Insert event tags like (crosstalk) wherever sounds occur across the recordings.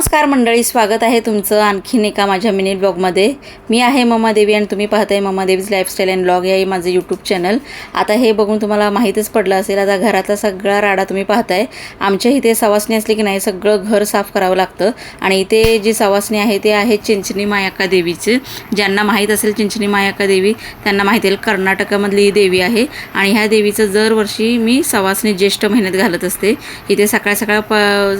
नमस्कार मंडळी स्वागत आहे तुमचं आणखीन एका माझ्या मिनी ब्लॉगमध्ये. मी आहे ममा देवी आणि तुम्ही पाहताय mama Devi's lifestyle and blog हे माझं यूट्यूब चॅनल आता हे बघून तुम्हाला माहीतच पडलं असेल आता घरातला सगळा राडा तुम्ही पाहताय. आमच्या इथे सवासणी असली की नाही सगळं घर साफ करावं लागतं. आणि इथे जी सवासणी आहे ते आहे चिंचणी मायाक्का देवीची. ज्यांना माहीत असेल चिंचणी मायाक्का देवी त्यांना माहिती आहे कर्नाटकामधली ही देवी आहे. आणि ह्या देवीचं दरवर्षी मी सवासणी ज्येष्ठ महिन्यात घालत असते. इथे सकाळ सकाळ प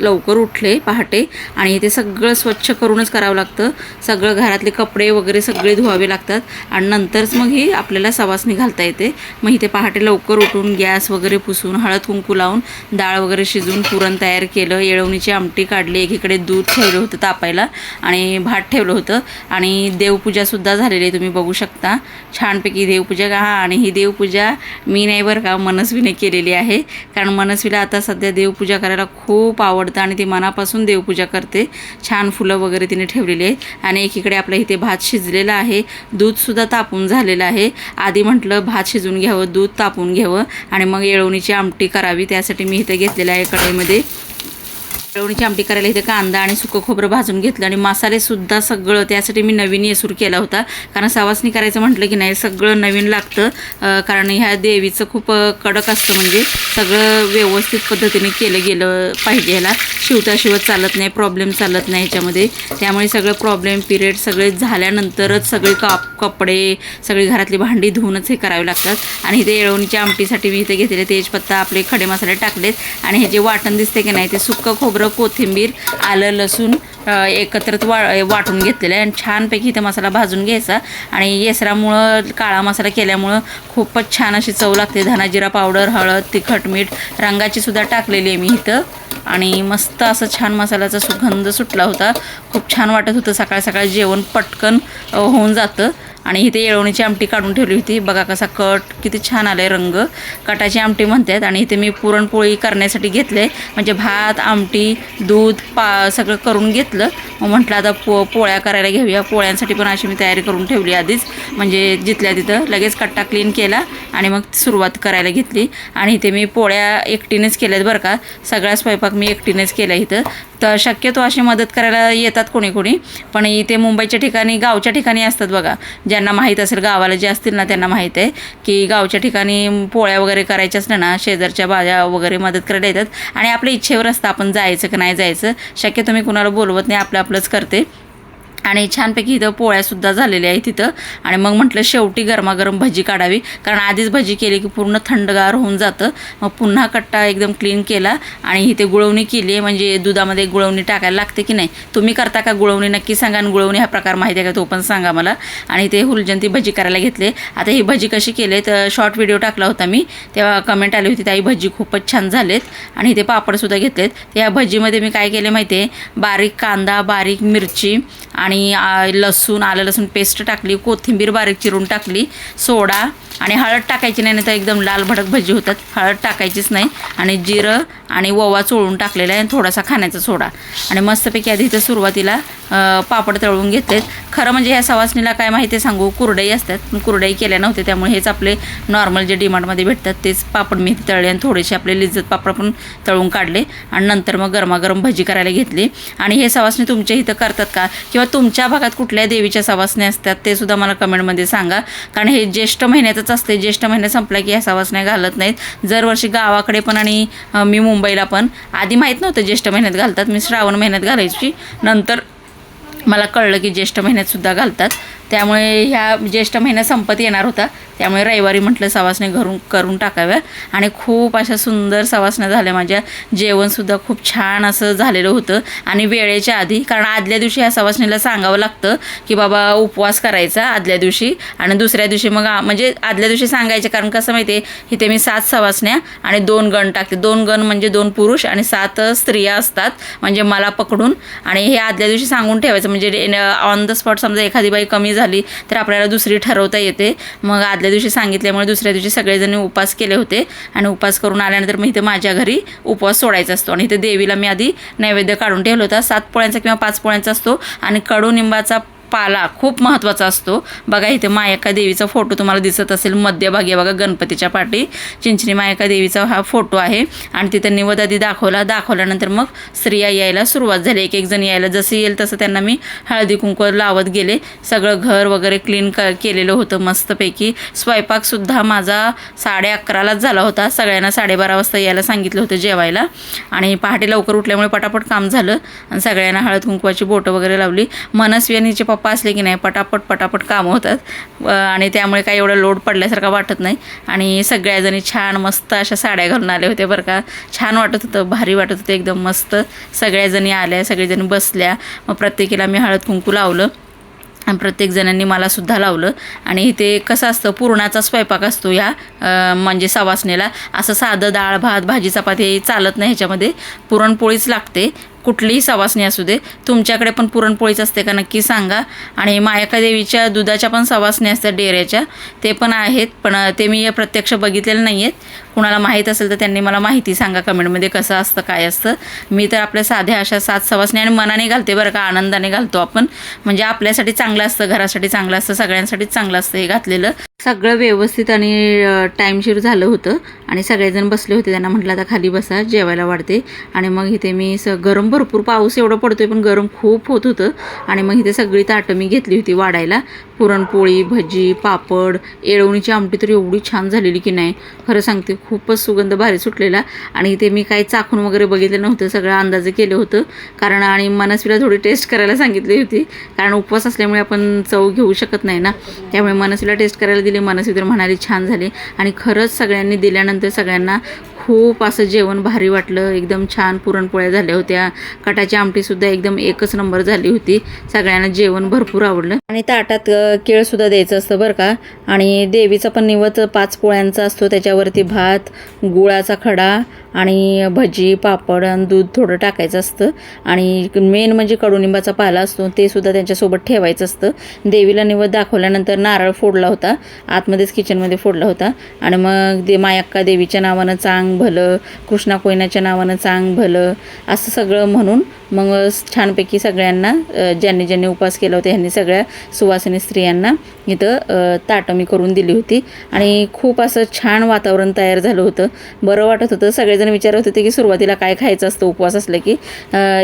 लवकर उठले पहाटे. आणि ते सगळं स्वच्छ करूनच करावं लागतं. सगळं घरातले कपडे वगैरे सगळे धुवावे लागतात. आणि नंतरच मग ही आपल्याला सवासणी घालता येते. मग इथे पहाटे लवकर उठून गॅस वगैरे पुसून हळद कुंकू लावून डाळ वगैरे शिजवून पुरण तयार केलं येळवणीची आमटी काढली एकीकडे दूध ठेवलं होतं तापायला आणि भात ठेवलं होतं. आणि देवपूजासुद्धा झालेली आहे तुम्ही बघू शकता. छानपैकी देवपूजा का आणि ही देवपूजा मी नाही बरं का मनस्वीने केलेली आहे. कारण मनस्वीला आता सध्या देवपूजा करायला खूप आवडतं आणि ती मनापासून देवपूजा करते छान फुलं वगैरे तिने ठेवलेली आहेत. आणि एकीकडे आपल्या इथे भात शिजलेला आहे. दूधसुद्धा तापून झालेलं आहे. आधी म्हटलं भात शिजून घ्यावं दूध तापून घ्यावं. आणि मग येळवणीची आमटी करावी. त्यासाठी मी इथे घेतलेलं आहे कढईमध्ये. येळवणीची आमटी करायला इथे कांदा आणि सुकं खोबरं भाजून घेतलं आणि मसालेसुद्धा सगळं त्यासाठी मी नवीन येसूर केला होता. कारण सवासणी करायचं म्हटलं की नाही सगळं नवीन लागतं. कारण ह्या देवीचं खूप कडक असतं म्हणजे सगळं व्यवस्थित पद्धतीने केलं गेलं पाहिजे ह्याला. शिवता शिवत चालत नाही प्रॉब्लेम चालत नाही ह्याच्यामध्ये. त्यामुळे सगळं प्रॉब्लेम पिरियड सगळे झाल्यानंतरच सगळे काप कपडे सगळी घरातली भांडी धुवूनच हे करावे लागतात. आणि इथे येळवणीच्या आमटीसाठी मी इथे घेतलेले तेजपत्ता आपले खडे मसाले टाकलेत. आणि हे जे वाटण दिसते की नाही ते सुकं खोबरं कोथिंबीर आलं लसूण एकत्रित वा वाटून घेतलेलं आहे. आणि छानपैकी इथं मसाला भाजून घ्यायचा. आणि येसरामुळं काळा मसाला केल्यामुळं खूपच छान अशी चव लागते. धनाजिरा पावडर हळद तिखट मीठ रंगाची सुद्धा टाकलेली आहे मी इथं. आणि मस्त असं छान मसाल्याचा सुगंध सुटला होता. खूप छान वाटत होतं. सकाळ सकाळ जेवण पटकन होऊन जातं. आणि इथे येळवणीची आमटी काढून ठेवली होती. बघा कसा कट किती छान आलं आहे रंग. कटाची आमटी म्हणतात आणि इथे मी पुरणपोळी करण्यासाठी घेतले. म्हणजे भात आमटी दूध पा सगळं करून घेतलं. मग म्हटलं आता पो पोळ्या करायला घेऊया. पोळ्यांसाठी पण अशी मी तयारी करून ठेवली आधीच. म्हणजे जिथल्या तिथं लगेच कट्टा क्लीन केला आणि मग सुरुवात करायला घेतली. आणि इथे मी पोळ्या एकटीनेच केल्यात बरं का. सगळा स्वयंपाक मी एकटीनेच केला इथं. तर शक्यतो अशी मदत करायला येतात कोणी कोणी पण इथे मुंबईच्या ठिकाणी गावच्या ठिकाणी असतात बघा. ज्यांना माहीत असेल गावाला जे असतील ना त्यांना माहीत आहे की गावच्या ठिकाणी पोळ्या वगैरे करायच्या असल्या ना शेजारच्या बाजा वगैरे मदत करायला येतात. आणि आपल्या इच्छेवर असतं आपण जायचं की नाही जायचं. शक्यतो मी कुणाला बोलवत नाही आपलं आपलंच करते. आणि छानपैकी इथं पोळ्यासुद्धा झालेल्या आहेत तिथं आणि मग म्हटलं शेवटी गरमागरम भजी काढावी. कारण आधीच भजी केली की पूर्ण थंडगार होऊन जातं. मग पुन्हा कट्टा एकदम क्लीन केला. आणि इथे गुळवणी केली आहे म्हणजे दुधामध्ये गुळवणी टाकायला लागते की नाही? तुम्ही करता का गुळवणी? नक्की सांगा. आणि गुळवणी हा प्रकार माहिती आहे का तो पण सांगा मला. आणि ते हुलजंती भजी करायला घेतले. आता ही भजी कशी केले तर शॉर्ट व्हिडिओ टाकला होता मी. तेव्हा कमेंट आली होती ताई भजी खूपच छान झालेत. आणि इथे पापडसुद्धा घेतलेत. त्या भजीमध्ये मी काय केले माहिती आहे बारीक कांदा बारीक मिरची आणि लसूण आलं लसूण पेस्ट टाकली कोथिंबीर बारीक चिरून टाकली सोडा आणि हळद टाकायची नाही नाही तर एकदम लाल भडक भजी होतात. हळद टाकायचीच नाही. आणि जिरं आणि ओवा चोळून टाकलेला आहे आणि थोडासा खाण्याचा सोडा. आणि मस्तपैकी आधी इथं सुरुवातीला पापड तळून घेतलेत. खरं म्हणजे ह्या सवासणीला काय माहिती आहे सांगू? कुरडई असतात. कुरडई केल्या नव्हत्या त्यामुळे हेच आपले नॉर्मल जे डिमांडमध्ये भेटतात तेच पापड मी तळले आणि थोडेसे आपले लिज्जत पापड पण तळून काढले आणि नंतर मग गरमागरम भजी करायला घेतली. आणि हे सवासणी तुमच्या इथं करतात का? किंवा तुमच्या भागात कुठल्या देवीच्या सवासणी असतात ते सुद्धा मला कमेंटमध्ये सांगा. कारण हे ज्येष्ठ करायचंच असते ज्येष्ठ महिना संपला की ह्या नाही घालत नाहीत. दरवर्षी गावाकडे पण आणि मी मुंबईला पण. आधी माहीत नव्हतं ज्येष्ठ महिन्यात घालतात. मी श्रावण महिन्यात घालायची. नंतर मला कळलं की ज्येष्ठ महिन्यातसुद्धा घालतात. त्यामुळे ह्या ज्येष्ठ महिना संपत येणार होता. त्यामुळे रविवारी म्हटलं सवासण्या घरून करून टाकाव्या. आणि खूप अशा सुंदर सवासण्या झाल्या माझ्या. जेवणसुद्धा खूप छान असं झालेलं होतं. आणि वेळेच्या आधी कारण आदल्या दिवशी ह्या सवासणीला सांगावं लागतं की बाबा उपवास करायचा आदल्या दिवशी. आणि दुसऱ्या दिवशी मग म्हणजे आदल्या दिवशी सांगायचे कारण कसं माहिती आहे इथे मी सात सवासण्या आणि दोन गण टाकते. दोन गण म्हणजे दोन पुरुष आणि सात स्त्रिया असतात म्हणजे मला पकडून. आणि हे आदल्या दिवशी सांगून ठेवायचं म्हणजे ऑन द स्पॉट समजा एखादी बाई कमी झाली झाली तर आपल्याला दुसरी ठरवता येते. मग आदल्या दिवशी सांगितल्यामुळे दुसऱ्या दिवशी सगळेजण उपवास केले होते आणि उपवास करून आल्यानंतर मग इथे माझ्या घरी उपवास सोडायचा असतो. आणि इथे देवीला मी आधी नैवेद्य काढून ठेवला होता. सात पोळ्यांचा किंवा पाच पोळ्यांचा असतो आणि कडुनिंबाचा पाला खूप महत्त्वाचा असतो. बघा इथे मायका देवीचा फोटो तुम्हाला दिसत असेल. मध्यभागी बघा गणपतीच्या पाठी चिंचणी मायका देवीचा हा फोटो आहे. आणि तिथं निवद आधी दाखवला. दाखवल्यानंतर मग स्त्रिया यायला सुरुवात झाली. एक एक जण यायला जसं येईल तसं त्यांना मी हळदी कुंकू लावत गेले. सगळं घर वगैरे क्लीन क केलेलं होतं मस्तपैकी. स्वयंपाकसुद्धा माझा साडे अकरालाच झाला होता. सगळ्यांना साडेबारा वाजता यायला सांगितलं होतं जेवायला. आणि पहाटे लवकर उठल्यामुळे पटापट काम झालं. आणि सगळ्यांना हळद कुंकवाची बोटं वगैरे लावली. मनस्वी आणि हिचे पप्पा असले की नाही पटापट पटापट कामं होतात. व- आणि त्यामुळे काही एवढं लोड पडल्यासारखा वाटत नाही. आणि सगळ्याजणी छान मस्त अशा साड्या घालून आले होते बरं का. छान वाटत होतं भारी वाटत होतं एकदम मस्त. सगळ्याजणी आल्या सगळेजणी बसल्या. मग प्रत्येकीला मी हळद कुंकू लावलं. आणि प्रत्येक जणांनी लावलं. आणि इथे कसं असतं पुरणाचा स्वयंपाक असतो ह्या म्हणजे सवासणीला. असं साधं डाळ भात भाजी चपाती हे चालत नाही ह्याच्यामध्ये. पुरणपोळीच लागते. कुठलीही सवासणी असू दे तुमच्याकडे पण पुरणपोळीच असते का नक्की सांगा. आणि मायका देवीच्या दुधाच्या पण सवासणी असतात डेऱ्याच्या ते पण आहेत पण ते मी प्रत्यक्ष बघितलेलं नाही आहेत कुणाला माहीत असेल तर त्यांनी मला माहिती सांगा कमेंटमध्ये कसं असतं काय असतं. मी तर आपल्या साध्या अशा सात सवासणी आणि मनाने घालते बरं का आनंदाने घालतो आपण. म्हणजे आपल्यासाठी चांगलं असतं घरासाठी चांगलं असतं सगळ्यांसाठीच चांगलं असतं हे घातलेलं. सगळं व्यवस्थित आणि टाईमशीर झालं होतं आणि सगळेजण बसले होते त्यांना म्हटलं आता खाली बसा जेवायला वाढते. आणि मग इथे मी स गरम भरपूर पाऊस एवढं पडतोय पण गरम खूप होत होतं. आणि मग इथे सगळी ताटं मी घेतली होती वाढायला. पुरणपोळी भजी पापड येळवणीची आमटी तर एवढी छान झालेली की नाही खरं सांगते खूपच सुगंध भारी सुटलेला. आणि इथे मी काही चाखून वगैरे बघितलं नव्हतं सगळं अंदाजे केलं होतं. कारण आणि मनस्वीला थोडी टेस्ट करायला सांगितली होती. कारण उपवास असल्यामुळे आपण चव घेऊ शकत नाही ना. त्यामुळे मनस्वीला टेस्ट करायला दिली मनस्वी तर म्हणाली छान झाली. आणि खरंच सगळ्यांनी दिल्यानंतर सगळ्यांना खूप असं जेवण भारी वाटलं. एकदम छान पुरणपोळ्या झाल्या होत्या. कटाची आमटीसुद्धा एकदम एकच नंबर झाली होती. सगळ्यांना जेवण भरपूर आवडलं. आणि ताटात केळसुद्धा द्यायचं असतं बरं का. आणि देवीचा पण निवत पाच पोळ्यांचा असतो त्याच्यावरती भात गुळाचा खडा आणि भजी पापड आणि दूध थोडं टाकायचं असतं. आणि मेन म्हणजे कडुनिंबाचा पाला असतो ते सुद्धा त्यांच्यासोबत ठेवायचं असतं. देवीला निवद दाखवल्यानंतर नारळ फोडला होता. आतमध्येच किचनमध्ये फोडला होता. आणि मग दे मायक्का देवीच्या नावानं चांग भलं कृष्णा कोयनाच्या नावानं चांग भलं असं सगळं म्हणून मग छानपैकी सगळ्यांना ज्यांनी ज्यांनी उपवास केला होता ह्यांनी सगळ्या सुवासिनी स्त्रियांना इथं ताटमी ताटं मी करून दिली होती. आणि खूप असं छान वातावरण तयार झालं होतं. बरं वाटत होतं सगळे जण विचारत होते की सुरुवातीला काय खायचं असतं उपवास असलं की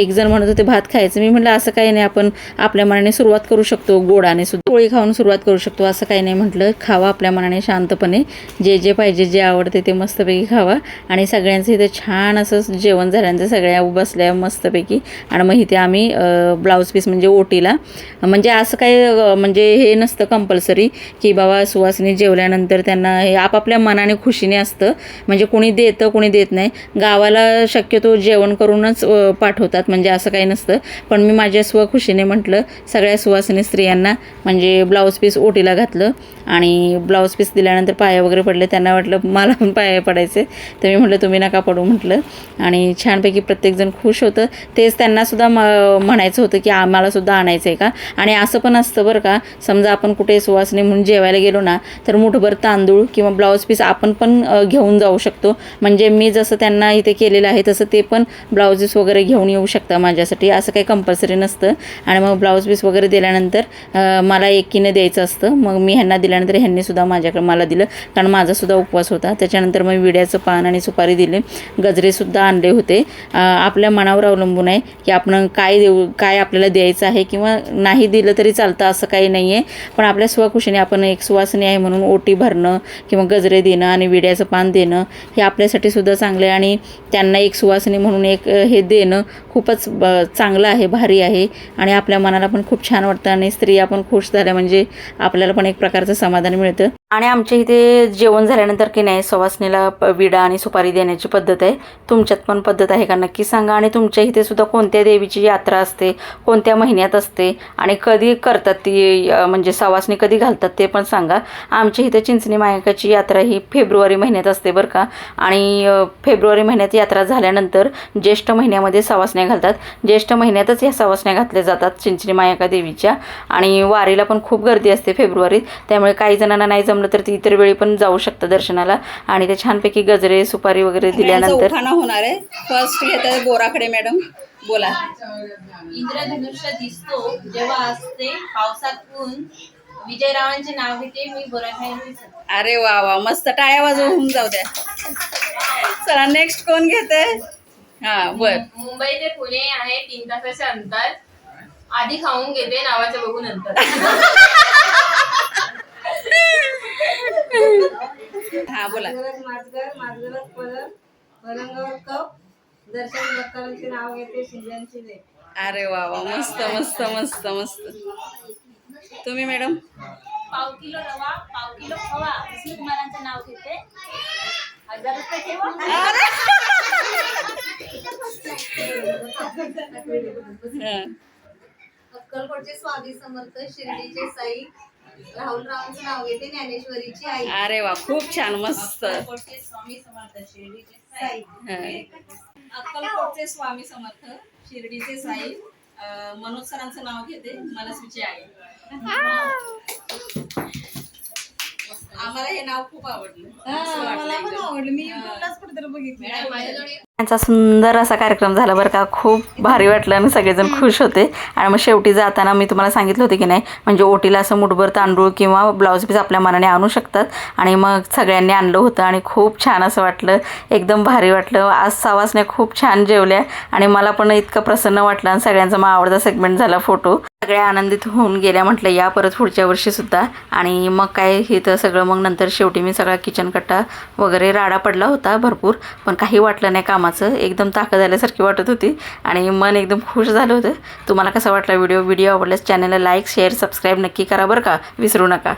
एक जण म्हणत होते भात खायचं. मी म्हटलं असं काही नाही आपण आपल्या मनाने सुरुवात करू शकतो गोडाने सुद्धा. पोळी खाऊन सुरुवात करू शकतो असं काही नाही म्हटलं. खावा आपल्या मनाने शांतपणे. जे जे पाहिजे जे आवडते ते मस्तपैकी खावा. आणि सगळ्यांचं इथे छान असं जेवण झाल्यानंतर सगळ्या बसल्या मस्तपैकी. आणि मग इथे आम्ही ब्लाऊज पीस म्हणजे ओटीला. म्हणजे असं काही म्हणजे हे नसतं कंपल्सरी की बाबा सुवासिनी जेवल्यानंतर त्यांना हे आपापल्या मनाने खुशीने असतं. म्हणजे कोणी देतं कोणी देत नाही. नाही. गावाला शक्यतो जेवण करूनच पाठवतात. म्हणजे असं काही नसतं. पण मी माझ्या स्वखुशीने म्हटलं सगळ्या सुवासिनी स्त्रियांना म्हणजे ब्लाऊज पीस ओटीला घातलं आणि ब्लाऊज पीस दिल्यानंतर पाया वगैरे पडले. त्यांना वाटलं मला पण पाया पडायचे. तर मी म्हटलं तुम्ही नका पडू म्हटलं. आणि छानपैकी प्रत्येकजण खुश होतं. तेच त्यांनासुद्धा म म्हणायचं होतं की आम्हालासुद्धा आणायचं आहे का? आणि असं पण असतं बरं का. समजा आपण कुठे सुवासिनी म्हणून जेवायला गेलो ना तर मुठभर तांदूळ किंवा ब्लाऊज पीस आपण पण घेऊन जाऊ शकतो. म्हणजे मी जसं जसं त्यांना इथे केलेलं आहे तसं ते पण ब्लाउजेस वगैरे घेऊन येऊ शकता माझ्यासाठी. असं काही कंपल्सरी नसतं. आणि मग ब्लाऊज पीस वगैरे दिल्यानंतर मला एकीनं द्यायचं असतं. मग मी ह्यांना दिल्यानंतर ह्यांनी सुद्धा माझ्याकडे मला दिलं. कारण माझासुद्धा उपवास होता. त्याच्यानंतर मग विड्याचं पान आणि सुपारी दिले. गजरेसुद्धा आणले होते. आपल्या मनावर अवलंबून आहे की आपण काय देऊ काय आपल्याला द्यायचं आहे किंवा नाही दिलं तरी चालतं असं काही नाही आहे पण आपल्या स्वखुशीने आपण एक सुवासनी आहे म्हणून ओटी भरणं किंवा गजरे देणं आणि विड्याचं पान देणं हे आपल्यासाठी सुद्धा चांगलं आहे आणि त्यांना एक सुवासिनी म्हणून एक हे देणं खूपच ब- चांगलं आहे भारी आहे. आणि आपल्या मनाला पण खूप छान वाटतं आणि स्त्रिया पण खुश झाल्या. म्हणजे आपल्याला पण एक प्रकारचं समाधान मिळतं. आणि आमच्या इथे जेवण झाल्यानंतर की नाही सवासणीला विडा आणि सुपारी देण्याची पद्धत आहे. तुमच्यात पण पद्धत आहे का नक्की सांगा. आणि तुमच्या इथे सुद्धा कोणत्या देवीची यात्रा असते कोणत्या महिन्यात असते आणि कधी करतात ती म्हणजे सवासणी कधी घालतात ते पण सांगा. आमच्या इथे चिंचणी मायकाची यात्रा ही फेब्रुवारी महिन्यात असते बरं का. आणि फेब्रुवारी महिन्यात यात्रा झाल्यानंतर ज्येष्ठ महिन्यामध्ये सवासण्या घालतात. ज्येष्ठ महिन्यातच ह्या सवासण्या घातल्या जातात चिंचणी मायका देवीच्या. आणि वारीला पण खूप गर्दी असते फेब्रुवारीत. त्यामुळे काही जणांना नाही जमलं तर ती इतर वेळी पण जाऊ शकतं दर्शनाला. आणि ते छानपैकी गजरे सुपारी वगैरे दिल्यानंतर उठाणा होणार आहे. फर्स्ट घेतात बोराकडे मॅडम बोला. इंद्रधनुष्य दिसतो. जेव्हा असते पावसात ऊन विजयरावांचे नाव घेते मी बरं अरे वा वा. मस्त टाळ्या वाजवून होऊन जाऊ द्या. चला नेक्स्ट कोण घेते हा बर मुंबई ते पुणे आहे तीन तासाचे अंतर. आधी खाऊन घेते नावाचं बघू नंतर. (laughs) हा बोला. पलंगावर कप. दर्शन नाव घेते शिंद्यांची लेख अरे वा वा. मस्त मस्त मस्त मस्त. तुम्ही मॅडम? पाव किलो रवा पाव किलो खवा. विष्णू कुमारांचं नाव घेते. हजार रुपये ठेवा. हा. अक्कलकोटचे स्वामी समर्थ शिर्डीचे साई राहुल रावांचं नाव घेते ज्ञानेश्वरीची आई. अरे वा खूप छान मस्त. अक्कलकोटचे स्वामी समर्थ शिर्डीचे साई. हा. अक्कलकोटचे स्वामी समर्थ शिर्डीचे साई. अं, मनोज सरांचं नाव घेते मनस्वीची आई. आम्हाला हे नाव खूप आवडलं. मला पण आवडलं. मी युट्यूबलाच कुठेतरी बघितलं. त्यांचा सुंदर असा कार्यक्रम झाला बरं का. खूप भारी वाटलं. आणि सगळेजण खुश होते. आणि मग शेवटी जाताना मी तुम्हाला सांगितलं होतं की नाही म्हणजे ओटीला असं मुठभर तांदूळ किंवा ब्लाऊज पीस आपल्या मनाने आणू शकतात. आणि मग सगळ्यांनी आणलं होतं आणि खूप छान असं वाटलं. एकदम भारी वाटलं. आज सवासने खूप छान जेवल्या. आणि मला पण इतकं प्रसन्न वाटलं आणि सगळ्यांचा मग आवडता सेगमेंट झाला फोटो सगळ्या आनंदित होऊन गेल्या म्हटलं या परत पुढच्या वर्षी सुद्धा. आणि मग काय हे तर सगळं मग नंतर शेवटी मी सगळा किचन कट्टा वगैरे राडा पडला होता भरपूर. पण काही वाटलं नाही कामाचं एकदम ताकद आल्यासारखी वाटत होती आणि मन एकदम खुश झालं होतं. तुम्हाला कसा वाटला व्हिडिओ? व्हिडिओ आवडल्यास चॅनलला लाईक शेअर सबस्क्राईब नक्की करा बरं का? विसरू नका.